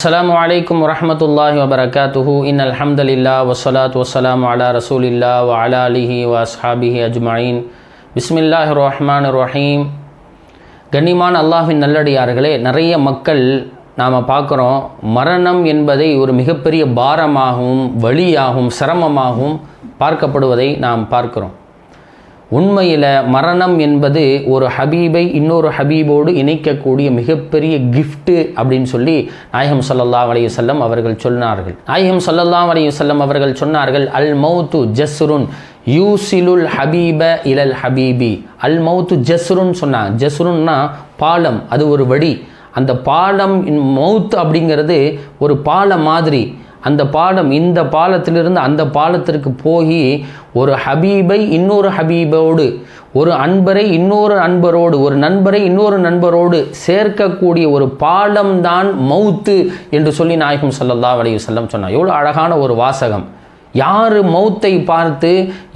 அஸ்லாம் வலைக்கம் வரமத்துல்லாஹி வபரகாத்துஹு இன் அல்ஹம்துலில்லா வசலாத் வசலாம் அலா ரசூலில்லா வ அலிஹி வ அஸ்ஹாபிஹி அஜ்மாயின் பிஸ்மில்லாஹ் ரஹ்மான் ரஹீம் கண்ணியமான அல்லாஹின் நல்லடியார்களே நிறைய மக்கள் நாம் பார்க்குறோம். மரணம் என்பதை ஒரு மிகப்பெரிய பாரமாகவும் வழியாகவும் சிரமமாகவும் பார்க்கப்படுவதை நாம் பார்க்குறோம். உண்மையில் மரணம் என்பது ஒரு ஹபீபை இன்னொரு ஹபீபோடு இணைக்கக்கூடிய மிகப்பெரிய கிஃப்ட்டு அப்படின்னு சொல்லி நாயகம் ஸல்லல்லாஹு அலையுசல்லம் அவர்கள் சொன்னார்கள். நாயகம் சல்லல்லா அலையுசல்லம் அவர்கள் சொன்னார்கள் அல் மௌத்து ஜஸ்ருன் யூசிலுல் ஹபீப இலல் ஹபீபி. அல் மௌத்து ஜஸ்ருன் சொன்னாங்க. ஜஸ்ருன்னா பாலம் அது ஒரு வழி அந்த பாலம் மவுத் அப்படிங்கிறது ஒரு பாலம் மாதிரி. அந்த பாலம் இந்த பாலத்திலிருந்து அந்த பாலத்திற்கு போய் ஒரு ஹபீபை இன்னொரு ஹபீபோடு ஒரு அன்பரை இன்னொரு அன்பரோடு ஒரு நண்பரை இன்னொரு நண்பரோடு சேர்க்கக்கூடிய ஒரு பாலம்தான் மௌத்து என்று சொல்லி நாயகம் ஸல்லல்லாஹு அலைஹி சொன்னார். எவ்வளோ அழகான ஒரு வாசகம். யார் மௌத்தை பார்த்து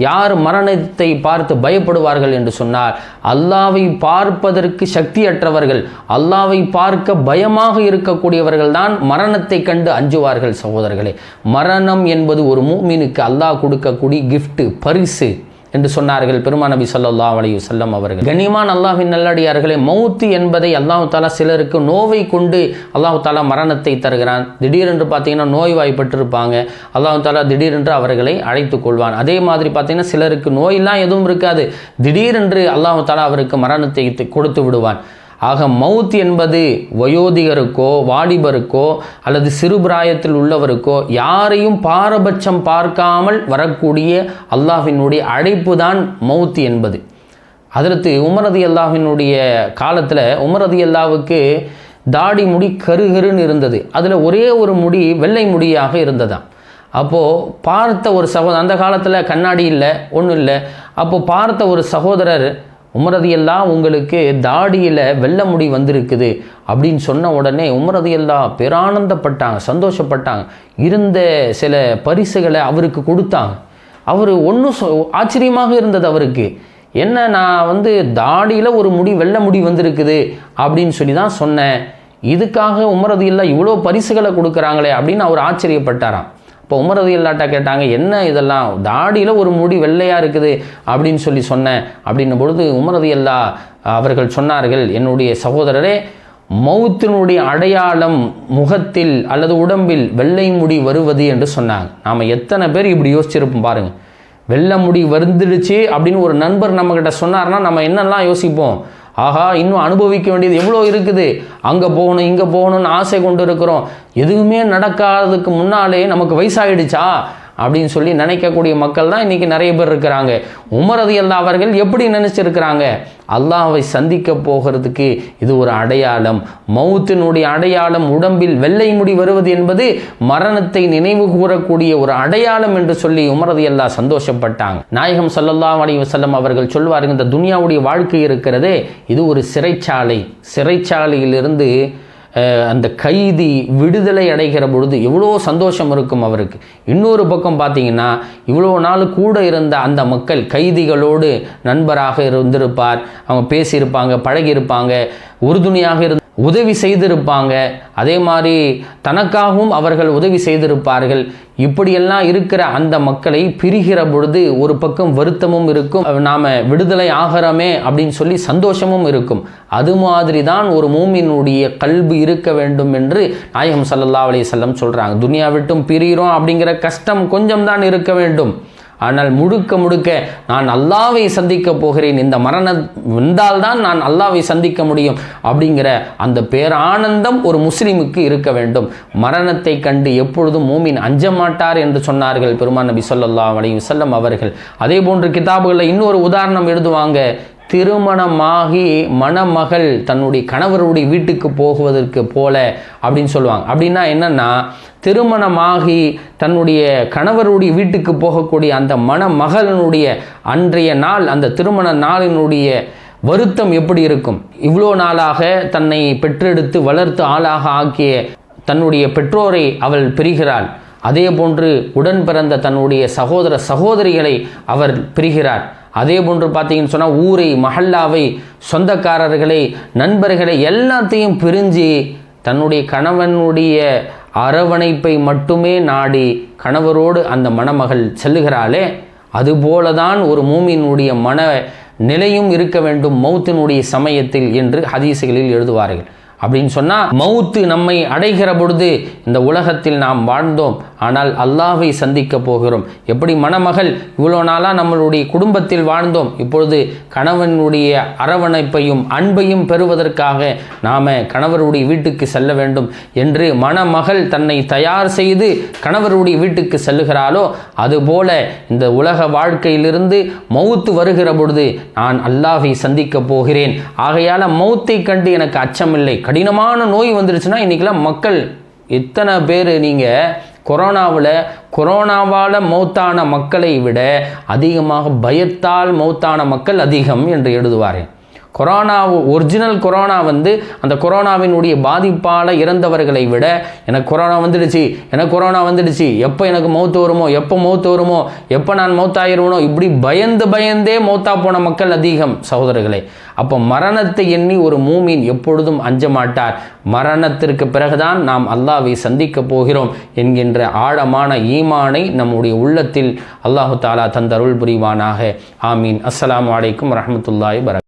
யார் மரணத்தை பார்த்து பயப்படுவார்கள் என்று சொன்னார் அல்லாவை பார்ப்பதற்கு சக்தியற்றவர்கள் அல்லாவை பார்க்க பயமாக இருக்கக்கூடியவர்கள் தான் மரணத்தை கண்டு அஞ்சுவார்கள் சகோதரர்களே. மரணம் என்பது ஒரு மூமினுக்கு அல்லாஹ் கொடுக்கக்கூடிய கிஃப்ட்டு பரிசு. என்று சொன்னார்கள் பெருமாநபி நபி ஸல்லல்லாஹு செல்லம் அவர்கள். கண்ணியமான அல்லாஹின் நல்லடியார்களே மௌத்து என்பதை அல்லாஹு தாலா சிலருக்கு நோவை கொண்டு அல்லாஹு தாலா மரணத்தை தருகிறான். திடீரென்று பார்த்தீங்கன்னா நோய்வாய்ப்பட்டிருப்பாங்க. அல்லாஹு தாலா திடீரென்று அவர்களை அழைத்து கொள்வான். அதே மாதிரி பார்த்தீங்கன்னா சிலருக்கு நோயெல்லாம் எதுவும் இருக்காது. திடீரென்று அல்லாஹு தாலா அவருக்கு மரணத்தை கொடுத்து விடுவான். ஆக மவுத் என்பது வயோதிகருக்கோ வாலிபருக்கோ அல்லது சிறுபிராயத்தில் உள்ளவருக்கோ யாரையும் பாரபட்சம் பார்க்காமல் வரக்கூடிய அல்லாஹினுடைய அழைப்பு தான் மவுத் என்பது. அதற்கு உமரதி அல்லாஹினுடைய காலத்தில் உமரதி அல்லாவுக்கு தாடி முடி கருகருன்னு இருந்தது. அதில் ஒரே ஒரு முடி வெள்ளை முடியாக இருந்ததாம். அப்போது பார்த்த ஒரு சகோதரர் அந்த காலத்தில் கண்ணாடி இல்லை ஒன்றும் இல்லை. அப்போது பார்த்த ஒரு சகோதரர் உமரதியெல்லாம் உங்களுக்கு தாடியில் வெள்ள முடி வந்திருக்குது அப்படின்னு சொன்ன உடனே உமரதியெல்லாம் பேரானந்தப்பட்டாங்க சந்தோஷப்பட்டாங்க. இருந்த சில பரிசுகளை அவருக்கு கொடுத்தாங்க. அவர் ஒன்றும் சொ ஆச்சரியமாக இருந்தது அவருக்கு. என்ன நான் வந்து தாடியில் ஒரு முடி வெள்ள முடி வந்திருக்குது அப்படின்னு சொல்லி தான் சொன்னேன். இதுக்காக உமரதியெல்லாம் இவ்வளோ பரிசுகளை கொடுக்குறாங்களே அப்படின்னு அவர் ஆச்சரியப்பட்டாராம். இப்போ உமரது இல்லாட்டா கேட்டாங்க என்ன இதெல்லாம்? தாடியில் ஒரு முடி வெள்ளையாக இருக்குது. அப்படின்னு சொல்லி சொன்னேன். அப்படின்னும் பொழுது உமரது இல்லா அவர்கள் சொன்னார்கள் என்னுடைய சகோதரரே மௌத்தினுடைய அடையாளம் முகத்தில் அல்லது உடம்பில் வெள்ளை முடி வருவது என்று சொன்னாங்க. நாம் எத்தனை பேர் இப்படி யோசிச்சிருப்போம் பாருங்கள் வெள்ளை முடி வந்துடுச்சு அப்படின்னு ஒரு நண்பர் நம்மக்கிட்ட சொன்னார்னா நம்ம என்னெல்லாம் யோசிப்போம்? ஆஹா இன்னும் அனுபவிக்க வேண்டியது எவ்வளோ இருக்குது? அங்கே போகணும் இங்கே போகணும்னு ஆசை கொண்டு இருக்கிறோம் எதுவுமே நடக்காததுக்கு முன்னாலே நமக்கு வயசாகிடுச்சா அப்படின்னு சொல்லி நினைக்கக்கூடிய மக்கள் தான் இன்றைக்கி நிறைய பேர் இருக்கிறாங்க. உமரது அல்லா அவர்கள் எப்படி நினச்சிருக்கிறாங்க? அல்லாஹை சந்திக்க போகிறதுக்கு இது ஒரு அடையாளம். மௌத்தினுடைய அடையாளம் உடம்பில் வெள்ளை முடி வருவது என்பது மரணத்தை நினைவு கூறக்கூடிய ஒரு அடையாளம் என்று சொல்லி உமரது அல்லா சந்தோஷப்பட்டாங்க. நாயகம் சல்லல்லா அலி வசல்லம் அவர்கள் சொல்வார்கள் இந்த துனியாவுடைய வாழ்க்கை இருக்கிறதே இது ஒரு சிறைச்சாலை. சிறைச்சாலையிலிருந்து அந்த கைதி விடுதலை அடைகிற பொழுது எவ்வளோ சந்தோஷம் இருக்கும் அவருக்கு. இன்னொரு பக்கம் பார்த்தீங்கன்னா இவ்வளோ நாள் கூட இருந்த அந்த மக்கள் கைதிகளோடு நண்பராக இருந்திருப்பார். அவங்க பேசியிருப்பாங்க பழகியிருப்பாங்க உறுதுணையாக இருந்து உதவி செய்திருப்பாங்க. அதே மாதிரி தனக்காகவும் அவர்கள் உதவி செய்திருப்பார்கள். இப்படியெல்லாம் இருக்கிற அந்த மக்களை பிரிகிற பொழுது ஒரு பக்கம் வருத்தமும் இருக்கும். நாம் விடுதலை ஆகிறோமே அப்படின்னு சொல்லி சந்தோஷமும் இருக்கும். அது மாதிரி தான் ஒரு மூமினுடைய கல்வி இருக்க வேண்டும் என்று நாயகம் சல்லல்லா அலி செல்லம் சொல்கிறாங்க துனியா விட்டும் பிரிகிறோம் அப்படிங்கிற கஷ்டம் கொஞ்சம் தான் இருக்க வேண்டும். ஆனால் முழுக்க முழுக்க நான் அல்லாவை சந்திக்க போகிறேன். இந்த மரணம் வந்தால்தான் நான் அல்லாவை சந்திக்க முடியும் அப்படிங்கிற அந்த பேரானந்தம் ஒரு முஸ்லீமுக்கு இருக்க வேண்டும். மரணத்தை கண்டு எப்பொழுதும் மூமின் அஞ்ச மாட்டார் என்று சொன்னார்கள் பெருமான் நபி சொல்லல்லா அலையும் செல்லம் அவர்கள். அதே போன்று கிதாபுகளில் இன்னொரு உதாரணம் எழுதுவாங்க. திருமணமாகி மணமகள் தன்னுடைய கணவருடைய வீட்டுக்கு போகுவதற்கு போல அப்படின்னு சொல்லுவாங்க. அப்படின்னா என்னன்னா திருமணமாகி தன்னுடைய கணவருடைய வீட்டுக்கு போகக்கூடிய அந்த மணமகளினுடைய அன்றைய நாள் அந்த திருமண நாளினுடைய வருத்தம் எப்படி இருக்கும்? இவ்வளோ நாளாக தன்னை பெற்றெடுத்து வளர்த்து ஆளாக ஆக்கிய தன்னுடைய பெற்றோரை அவள் பிரிகிறாள். அதே போன்று உடன் பிறந்த தன்னுடைய சகோதர சகோதரிகளை அவர் பிரிகிறார். அதே போன்று பார்த்தீங்கன்னு சொன்னால் ஊரை மஹல்லாவை சொந்தக்காரர்களை நண்பர்களை எல்லாத்தையும் பிரிஞ்சு தன்னுடைய கணவனுடைய அரவணைப்பை மட்டுமே நாடி கணவரோடு அந்த மணமகள் செல்லுகிறாளே அதுபோல தான் ஒரு மூமியினுடைய மன நிலையும் இருக்க வேண்டும் மௌத்தினுடைய சமயத்தில் என்று ஹதீசுகளில் எழுதுவார்கள். அப்படின்னு சொன்னால் மௌத்து நம்மை அடைகிற பொழுது இந்த உலகத்தில் நாம் வாழ்ந்தோம். ஆனால் அல்லாஹை சந்திக்க போகிறோம். எப்படி மணமகள் இவ்வளோ நாளாக நம்மளுடைய குடும்பத்தில் வாழ்ந்தோம். இப்பொழுது கணவனுடைய அரவணைப்பையும் அன்பையும் பெறுவதற்காக நாம் கணவருடைய வீட்டுக்கு செல்ல வேண்டும் என்று மணமகள் தன்னை தயார் செய்து கணவருடைய வீட்டுக்கு செல்லுகிறாளோ அதுபோல இந்த உலக வாழ்க்கையிலிருந்து மௌத்து வருகிற பொழுது நான் அல்லாஹை சந்திக்க போகிறேன். ஆகையால் மௌத்தை கண்டு எனக்கு அச்சமில்லை. கடினமான நோய் வந்துருச்சுன்னா இன்றைக்கெல்லாம் மக்கள் எத்தனை பேர் நீங்கள் கொரோனாவில் கொரோனாவால் மௌத்தான மக்களை விட அதிகமாக பயத்தால் மௌத்தான மக்கள் அதிகம் என்று எழுதுவாரேன் கொரோனா ஒரிஜினல் கொரோனா வந்து அந்த கொரோனாவினுடைய பாதிப்பால் இறந்தவர்களை விட எனக்கு கொரோனா வந்துடுச்சு எனக்கு கொரோனா வந்துடுச்சு எப்போ எனக்கு மௌத்து வருமோ எப்போ மௌத்து வருமோ எப்போ நான் மௌத்தாயிருவனோ இப்படி பயந்து பயந்தே மௌத்தா போன மக்கள் அதிகம் சகோதரர்களே. அப்போ மரணத்தை எண்ணி ஒரு மூமின் எப்பொழுதும் அஞ்ச மாட்டார். மரணத்திற்கு பிறகுதான் நாம் அல்லாவை சந்திக்க போகிறோம் என்கின்ற ஆழமான ஈமானை நம்முடைய உள்ளத்தில் அல்லாஹு தாலா தந்தருள் புரிவானாக. ஆமீன். அஸ்லாம் அலைக்கும் வரமத்துல்லாய் வர